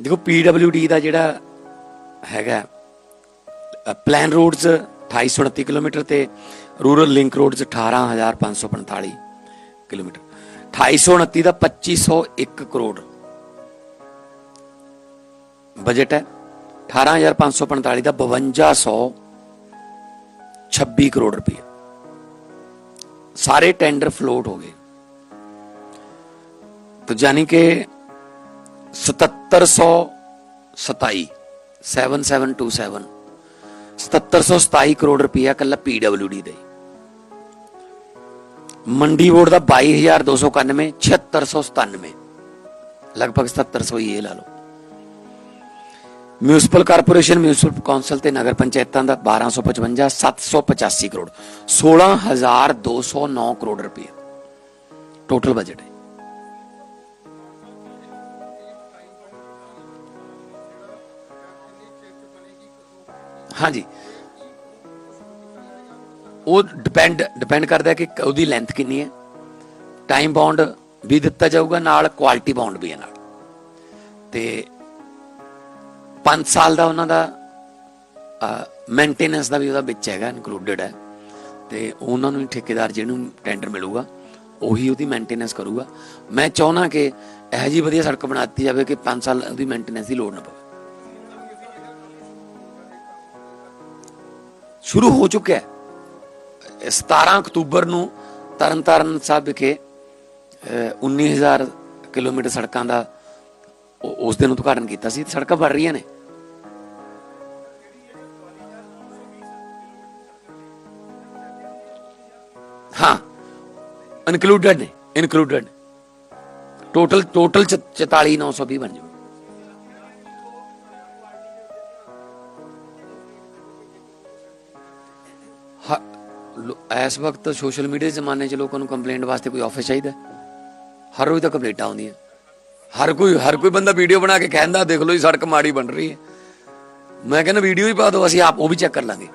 ਦੇਖੋ ਪੀਡਬਲਯੂਡੀ ਦਾ ਜਿਹੜਾ ਹੈਗਾ ਪਲਾਨ ਰੋਡਸ 2829 ਕਿਲੋਮੀਟਰ ਤੇ ਰੂਰਲ ਲਿੰਕ ਰੋਡਸ 18545 ਕਿਲੋਮੀਟਰ। 2829 ਦਾ 2501 ਕਰੋੜ। ਬਜਟ ਹੈ। 18545 ਦਾ 5226 ਕਰੋੜ ਰੁਪਏ ਸਾਰੇ ਟੈਂਡਰ ਫਲੋਟ ਹੋ ਗਏ। ਤਾਂ ਜਾਨੀ ਕਿ 7727 7727 7727 ਕਰੋੜ ਰੁਪਇਆ ਕੱਲਾ ਪੀਡਬਲਯੂਡੀ ਦੇ। ਮੰਡੀ ਬੋਰਡ ਦਾ 22291 7697 ਲਗਭਗ 7700 ਹੀ ਇਹ ਲਾ ਲਓ। ਮਿਊਨਿਸਪਲ ਕਾਰਪੋਰੇਸ਼ਨ, ਮਿਊਨਿਸਪਲ ਕੌਂਸਲ ਤੇ ਨਗਰ ਪੰਚਾਇਤਾਂ ਦਾ 1255 785 ਕਰੋੜ 16209 ਕਰੋੜ ਰੁਪਏ ਟੋਟਲ ਬਜਟ ਹੈ। ਹਾਂਜੀ। ਉਹ ਡਿਪੈਂਡ ਡਿਪੈਂਡ ਕਰਦਾ ਕਿ ਉਹਦੀ ਲੈਂਥ ਕਿੰਨੀ ਹੈ। ਟਾਈਮ ਬਾਉਂਡ ਵੀ ਦਿੱਤਾ ਜਾਊਗਾ, ਨਾਲ ਕੁਆਲਿਟੀ ਬਾਉਂਡ ਵੀ ਹੈ ਨਾਲ। ਤੇ 5 ਸਾਲ ਦਾ ਉਹਨਾਂ ਦਾ ਮੇਨਟੇਨੈਂਸ ਦਾ ਵੀ ਉਹਦਾ ਵਿੱਚ ਹੈਗਾ ਇਨਕਲੂਡਡ ਹੈ। ਤੇ ਉਹਨਾਂ ਨੂੰ ਠੇਕੇਦਾਰ ਜਿਹਨੂੰ ਟੈਂਡਰ ਮਿਲੂਗਾ, ਉਹੀ ਉਹਦੀ ਮੇਨਟੇਨੈਂਸ ਕਰੂਗਾ। ਮੈਂ ਚਾਹੁੰਦਾ ਕਿ ਇਹੋ ਜੀ ਵਧੀਆ ਸੜਕ ਬਣਾ ਦਿੱਤੀ ਜਾਵੇ ਕਿ 5 ਸਾਲ ਉਹਦੀ ਮੇਨਟੇਨੈਂਸ ਦੀ ਲੋੜ ਨਾ ਪਵੇ। ਸ਼ੁਰੂ ਹੋ ਚੁੱਕਿਆ ਹੈ। 17 ਅਕਤੂਬਰ ਨੂੰ ਤਰਨਤਾਰਨ ਸਾਹਿਬ ਵਿਖੇ ਅਹ, 19000 ਕਿਲੋਮੀਟਰ ਸੜਕਾਂ ਦਾ ਉਹ- ਉਸ ਦਿਨ ਉਦਘਾਟਨ ਕੀਤਾ ਸੀ। ਸੜਕਾਂ ਬਣ ਰਹੀਆਂ ਨੇ। ਹਾਂ ਇਨਕਲੂਡਡ ਨੇ ਇਨਕਲੂਡਡ ਟੋਟਲ ਟੋਟਲ 44920 ਬਣ ਜਾਊ। ਇਸ ਵਕਤ ਸੋਸ਼ਲ ਮੀਡੀਆ ਦੇ ਜ਼ਮਾਨੇ 'ਚ ਲੋਕਾਂ ਨੂੰ ਕੰਪਲੇਂਟ ਵਾਸਤੇ ਕੋਈ ਆਫਿਸ ਚਾਹੀਦਾ? ਹਰ ਰੋਜ਼ ਤਾਂ ਕੰਪਲੇਂਟਾਂ ਆਉਂਦੀਆਂ। ਹਰ ਕੋਈ ਹਰ ਕੋਈ ਬੰਦਾ ਵੀਡੀਓ ਬਣਾ ਕੇ ਕਹਿੰਦਾ, ਦੇਖ ਲਓ ਜੀ, ਸੜਕ ਮਾੜੀ ਬਣ ਰਹੀ ਹੈ। ਮੈਂ ਕਹਿੰਦਾ, ਵੀਡੀਓ ਹੀ ਪਾ ਦਿਓ, ਅਸੀਂ ਆਪ ਉਹ ਵੀ ਚੈੱਕ ਕਰ ਲਾਂਗੇ।